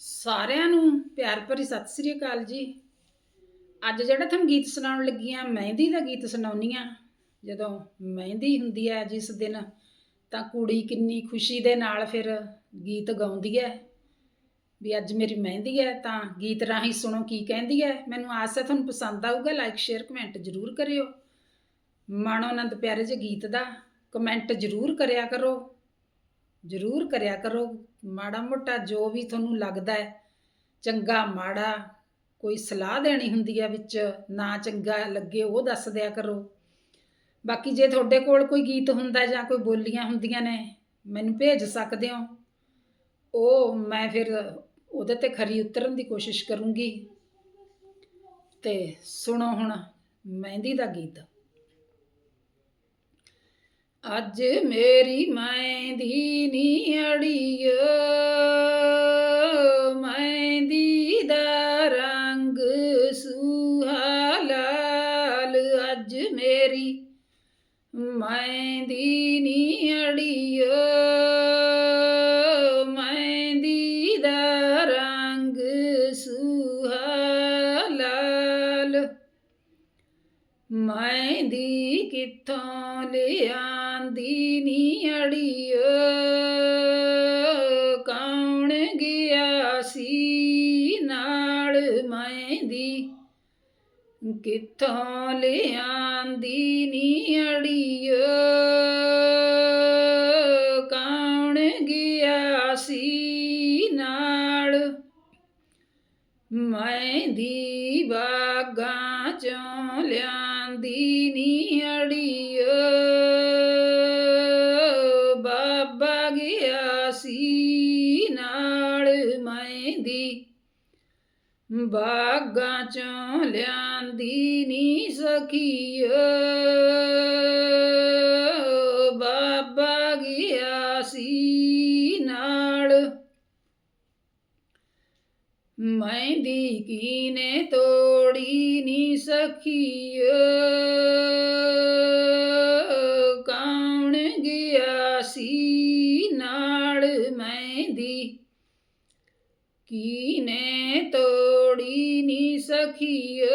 ਸਾਰਿਆਂ ਨੂੰ ਪਿਆਰ ਭਰੀ ਸਤਿ ਸ੍ਰੀ ਅਕਾਲ ਜੀ। ਅੱਜ ਜਿਹੜਾ ਤੁਹਾਨੂੰ ਗੀਤ ਸੁਣਾਉਣ ਲੱਗੀ ਆ ਮਹਿੰਦੀ ਦਾ ਗੀਤ ਸੁਣਾਉਣੀ ਆ ਜਦੋਂ ਮਹਿੰਦੀ ਹੁੰਦੀ ਹੈ ਜਿਸ ਦਿਨ ਤਾਂ ਕੁੜੀ ਕਿੰਨੀ ਖੁਸ਼ੀ ਦੇ ਨਾਲ ਫਿਰ ਗੀਤ ਗਾਉਂਦੀ ਹੈ। ਵੀ ਅੱਜ ਮੇਰੀ ਮਹਿੰਦੀ ਹੈ ਤਾਂ ਗੀਤ ਰਾਹੀਂ ਸੁਣੋ ਕੀ ਕਹਿੰਦੀ ਹੈ। ਮੈਨੂੰ ਆਸ ਹੈ ਤੁਹਾਨੂੰ ਪਸੰਦ ਆਊਗਾ ਲਾਈਕ ਸ਼ੇਅਰ ਕਮੈਂਟ ਜ਼ਰੂਰ ਕਰਿਓ। ਮਾਣੋ ਆਨੰਦ ਪਿਆਰੇ ਜੇ ਗੀਤ ਦਾ ਕਮੈਂਟ ਜ਼ਰੂਰ ਕਰਿਆ ਕਰੋ। ਜ਼ਰੂਰ ਕਰਿਆ ਕਰੋ। ਮਾੜਾ ਮੋਟਾ ਜੋ ਵੀ ਤੁਹਾਨੂੰ ਲੱਗਦਾ ਹੈ, ਚੰਗਾ, ਮਾੜਾ, ਕੋਈ ਸਲਾਹ ਦੇਣੀ ਹੁੰਦੀ ਹੈ ਵਿੱਚ, ਨਾ ਚੰਗਾ ਲੱਗੇ ਉਹ ਦੱਸ ਦਿਆ ਕਰੋ। ਬਾਕੀ ਜੇ ਤੁਹਾਡੇ ਕੋਲ ਕੋਈ ਗੀਤ ਹੁੰਦਾ ਜਾਂ ਕੋਈ ਬੋਲੀਆਂ ਹੁੰਦੀਆਂ ਨੇ, ਮੈਨੂੰ ਭੇਜ ਸਕਦੇ ਹੋ। ਉਹ ਮੈਂ ਫਿਰ ਉਹਦੇ ਤੇ ਖਰੀ ਉਤਰਨ ਦੀ ਕੋਸ਼ਿਸ਼ ਕਰੂੰਗੀ। ਤੇ ਸੁਣੋ ਹੁਣ ਮਹਿੰਦੀ ਦਾ ਗੀਤ। ਅੱਜ ਮੇਰੀ ਮਹਿੰਦੀ ਨੀ ਅੜੀਓ ਕਿੱਥੋਂ ਲਿਆਂਦੀ ਨੀ ਅੜੀਓ ਕੌਣ ਗਿਆ ਸੀ ਨਾਲ? ਦੀ ਬਾਗਾਂ ਚੋਂ ਲਿਆਂਦੀ ਨੀ ਅੜੀਓ ਬਾਬਾ ਗਿਆ ਸੀ ਬਾਗਾਂ ਚੋਂ ਲਿਆਂਦੀ ਨੀ ਸਖੀਓ ਬਾਬਾ ਗਿਆ ਸੀ ਨਾਲ। ਮਹਿੰਦੀ ਕੀਨੇ ਤੋੜੀ ਨੀ ਸਖੀਓ ਕੌਣ ਗਿਆ ਸੀ ਨਾਲ? ਮਹਿੰਦੀ ਕੀਨੇ ਤੋੜੀ ਨੀ ਸਖੀਓ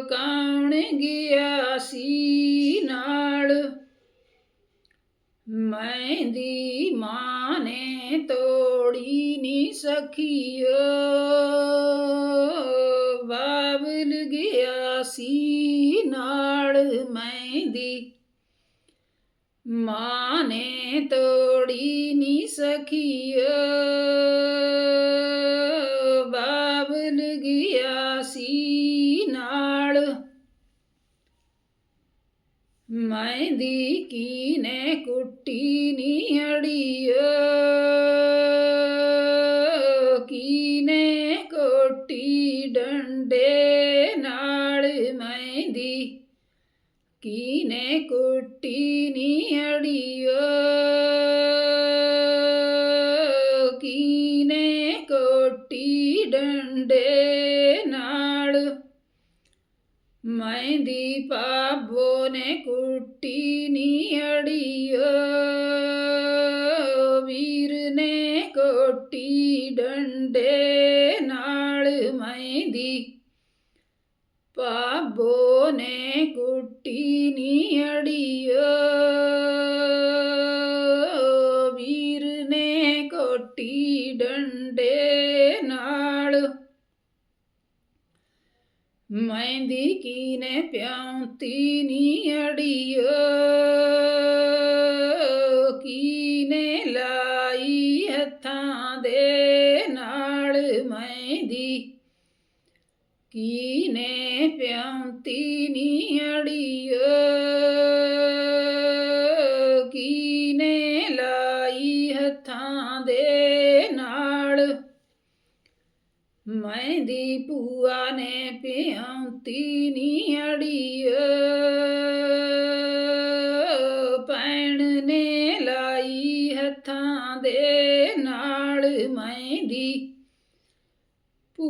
ਕੌਣ ਗਿਆ ਸੀ ਨਾਲ। ਮਹਿੰਦੀ ਮਾਂ ਨੇ ਤੋੜੀ ਨੀ ਸਖੀਓ ਬਾਬਲ ਗਿਆ ਸੀ ਨਾਲ। ਮਹਿੰਦੀ ਮਾਂ ਨੇ ਤੋੜੀ ਨੀ ਸਖੀਓ ਬਾਬਲ ਗਿਆ ਸੀ ਨਾਲ। ਮਹਿੰਦੀ ਕੀਨੇ ਕੁੱਟੀ ਨੀ ਅੜੀਓ ਕੀਨੇ ਕੁੱਟੀ ਨੀ ਅੜੀਓ। ਕੀਨੇ ਕੋਟੀ ਡੰਡੇ ਨਾਲ। ਮਹਿੰਦੀ ਪਾਬੋ ਨੇ ਕੁੱਟੀ ਨੀ ਅੜੀਓ ਵੀਰ ਨੇ ਕੋਟੀ ਡੰਡੇ ਨਾਲ ਮਹਿੰਦੀ ਪਾਬੋ ਨੇ ਕੁੱਟੀ ਨੀ ਅੜੀਓ ਵੀਰ ਨੇ ਕੋਟੀ ਡੰਡੇ ਨਾਲ। ਮਹਿੰਦੀ ਕੀਨੇ ਕੀਨੇ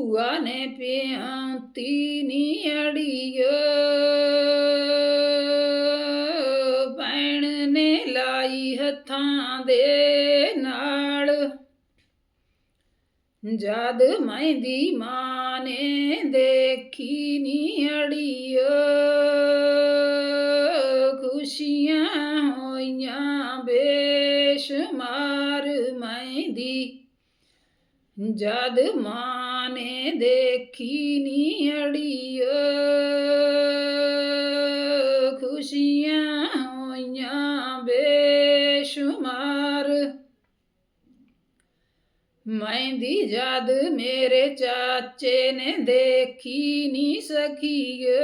ਭੂਆ ਨੇ ਪਿਆਉਂਤੀ ਨੀ ਅੜੀਓ ਭੈਣ ਨੇ ਲਾਈ ਹੱਥਾਂ ਦੇ ਨਾਲ। ਜਦ ਮਹਿੰਦੀ ਮਾਂ ਨੇ ਦੇਖੀ ਨੀ ਅੜੀਓ ਖੁਸ਼ੀਆਂ ਹੋਈਆਂ ਬੇਸ਼ਮਾਰ ਬੇਸ਼ੁਮਾਰ ਦੀ। ਜਦ ਮਾਂ ਨੇ ਦੇਖੀ ਨੀ ਅੜੀਓ ਖੁਸ਼ੀਆਂ ਹੋਈਆਂ ਬੇਸ਼ੁਮਾਰ। ਮਹਿੰਦੀ ਜਦ ਮੇਰੇ ਚਾਚੇ ਨੇ ਦੇਖੀ ਨੀ ਸਕੀਏ।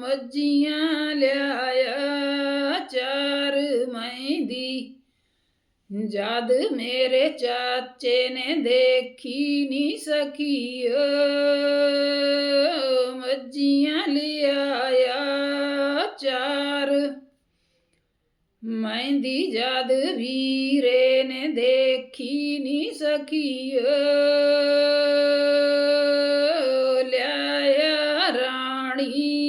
ਮੱਜੀਆਂ ਲਿਆਇਆ ਚਾਰ ਮਹਿੰਦੀ। ਜਦ ਮੇਰੇ ਚਾਚੇ ਨੇ ਦੇਖੀ ਨੀ ਸਕੀਏ ਮੱਜੀਆਂ ਲਿਆਇਆ ਚਾਰ। ਮਹਿੰਦੀ ਜਦ ਵੀਰੇ ਨੇ ਦੇਖੀ ਨਹੀਂ ਸਕੀਏ ਲਿਆਇਆ ਰਾਣੀ।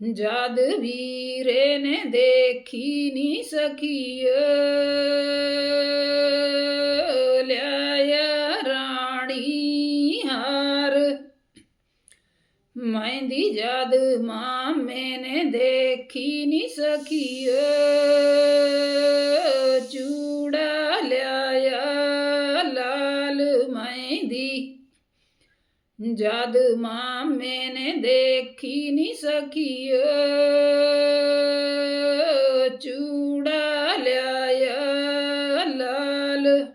ਜਦ ਵੀਰੇ ਨੇ ਦੇਖੀ ਨੀ ਸਕੀਏ ਲਿਆਇਆ ਰਾਣੀ ਹਾਰ। ਮਹਿੰਦੀ ਜਦ ਮਾਮੇ ਨੇ ਦੇਖੀ ਨੀ ਸਕੀਏ ਚੂੜਾ ਲਿਆਇਆ ਲਾਲ ਮਹਿੰਦੀ। ਜਦ ਮਾਂ ਨੇ ਦੇਖੀ ਨੀ ਸਕੀਏ ਚੂੜਾ ਲਿਆਇਆ ਲਾਲ।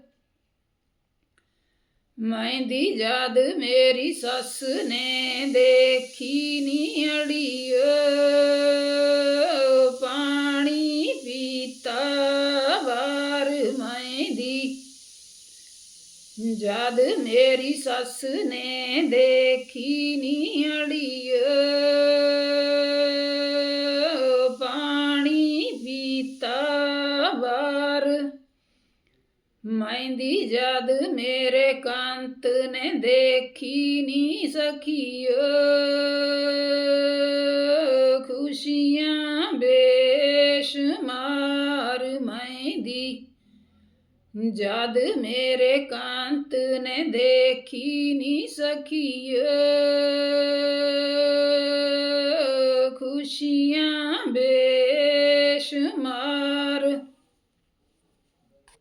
ਮਹਿੰਦੀ ਜਦ ਮੇਰੀ ਸੱਸ ਨੇ ਦੇਖੀ ਨੀ ਅੜੀਓ ਜਦ ਮੇਰੀ ਸੱਸ ਨੇ ਦੇਖੀ ਨੀ ਅੜੀਓ ਪਾਣੀ ਪੀਤਾ ਵਾਰ ਮਹਿੰਦੀ ਜਦ ਮੇਰੇ ਕੰਤ ਨੇ ਦੇਖੀ ਨੀ ਸਕੀਓ ਖੁਸ਼ੀਆਂ ਜਦ ਮੇਰੇ ਕਾਂਤ ਨੇ ਦੇਖੀ ਨੀ ਸਖੀਏ ਖੁਸ਼ੀਆਂ